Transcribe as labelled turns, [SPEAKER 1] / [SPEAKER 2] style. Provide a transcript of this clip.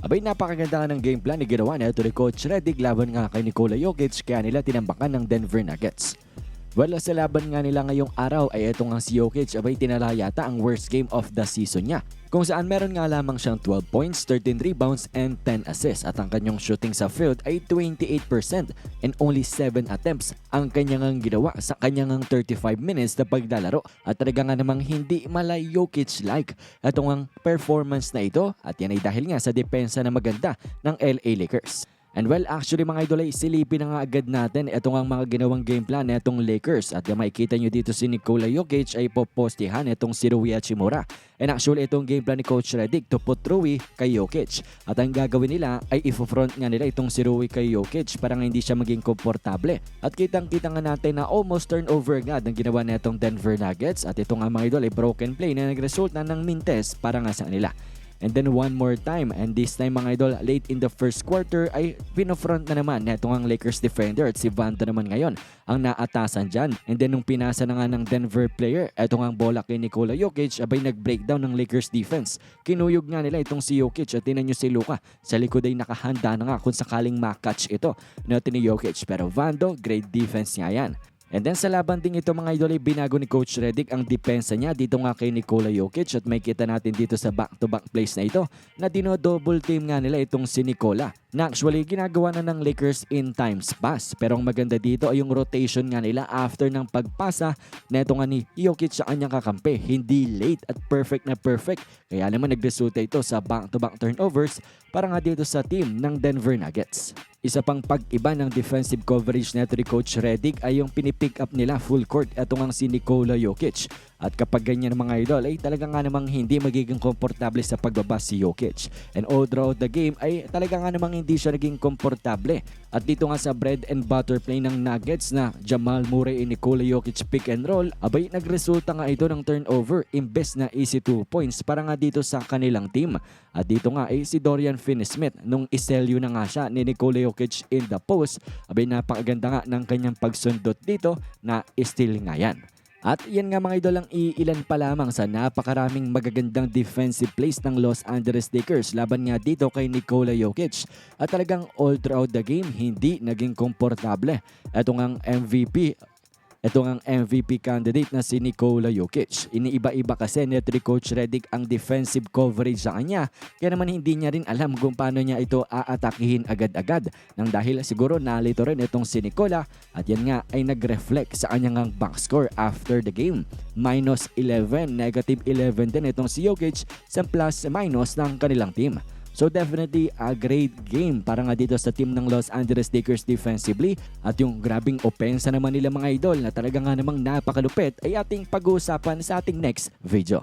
[SPEAKER 1] Abay napakaganda nga ng game plan na ginawa ni Coach Redick laban nga kay Nikola Jokic kaya nila tinambakan ng Denver Nuggets. Well, sa laban nga nila ngayong araw ay ito nga si Jokic abay tinala yata ang worst game of the season niya. Kung saan meron nga lamang siyang 12 points, 13 rebounds, and 10 assists at ang kanyang shooting sa field ay 28% and only 7 attempts ang kanyang ginawa sa kanyang 35 minutes na paglalaro at talaga nga namang hindi malay Jokic-like itong ang performance na ito at yan ay dahil nga sa depensa na maganda ng LA Lakers. And well, actually mga idol ay silipin na nga agad natin itong ang mga ginawang game plan itong Lakers. At makikita nyo dito si Nikola Jokic ay popostihan itong si Rui Hachimura. And actually itong game plan ni Coach Redick to put Rui kay Jokic. At ang gagawin nila ay ifo-front nga nila itong si Rui kay Jokic para nga hindi siya maging komportable. At kitang-kita nga natin na almost turnover agad ang ginawa na itong Denver Nuggets. At ito nga mga idol ay broken play na nagresulta ng mintes para nga sa kanila. And then one more time, and this time mga idol, late in the first quarter ay pinofront na naman na itong ang Lakers defender at si Vando naman ngayon ang naatasan dyan. And then nung pinasa na nga ng Denver player, itong ang bola kay Nikola Jokic, abay nag-breakdown ng Lakers defense. Kinuyog nga nila itong si Jokic at tinan nyo si Luka. Sa likod ay nakahanda na nga kung sakaling makatch ito natin ni Jokic. Pero Vando, great defense niya yan. And then sa laban ding ito mga idol ay binago ni Coach Redick ang depensa niya dito nga kay Nikola Jokic at may kita natin dito sa back-to-back plays na ito na dino-double team nga nila itong si Nikola na actually ginagawa na ng Lakers in times pass. Pero ang maganda dito ay yung rotation nga nila after ng pagpasa na ito nga ni Jokic sa kanyang kakampi. Hindi late at perfect na perfect. Kaya naman nagresulta ito sa back-to-back turnovers para nga dito sa team ng Denver Nuggets. Isa pang pag-iba ng defensive coverage neto ni Coach Redick ay yung pinipick up nila full court itong ang si Nikola Jokic. At kapag ganyan mga idol ay talaga nga namang hindi magiging komportable sa pagbaba si Jokic. And all throughout the game ay talaga nga namang hindi siya naging komportable. At dito nga sa bread and butter play ng Nuggets na Jamal Murray and Nikola Jokic pick and roll, abay nagresulta nga ito ng turnover imbes na easy 2 points para nga dito sa kanilang team. At dito nga ay si Dorian Finney-Smith nung iselyo na nga siya ni Nikola Jokic in the post, abay napakaganda nga ng kanyang pagsundot dito na steal nga yan. At yan nga mga idol ang iilan pa lamang sa napakaraming magagandang defensive plays ng Los Angeles Lakers laban nga dito kay Nikola Jokic. At talagang all throughout the game, hindi naging komportable. Ito ngang MVP ito ang MVP candidate na si Nikola Jokic. Iniiba-iba kasi ni Coach Redick ang defensive coverage sa kanya. Kaya naman hindi niya rin alam kung paano niya ito aatakihin agad-agad. Nang dahil siguro nalito rin itong si Nikola at yan nga ay nag-reflect sa kanyang box score after the game. Minus 11, negative 11 din itong si Jokic sa plus minus ng kanilang team. So definitely a great game para nga dito sa team ng Los Angeles Lakers defensively at yung grabing opensa naman nila mga idol na talaga nga namang napakalupit ay ating pag-uusapan sa ating next video.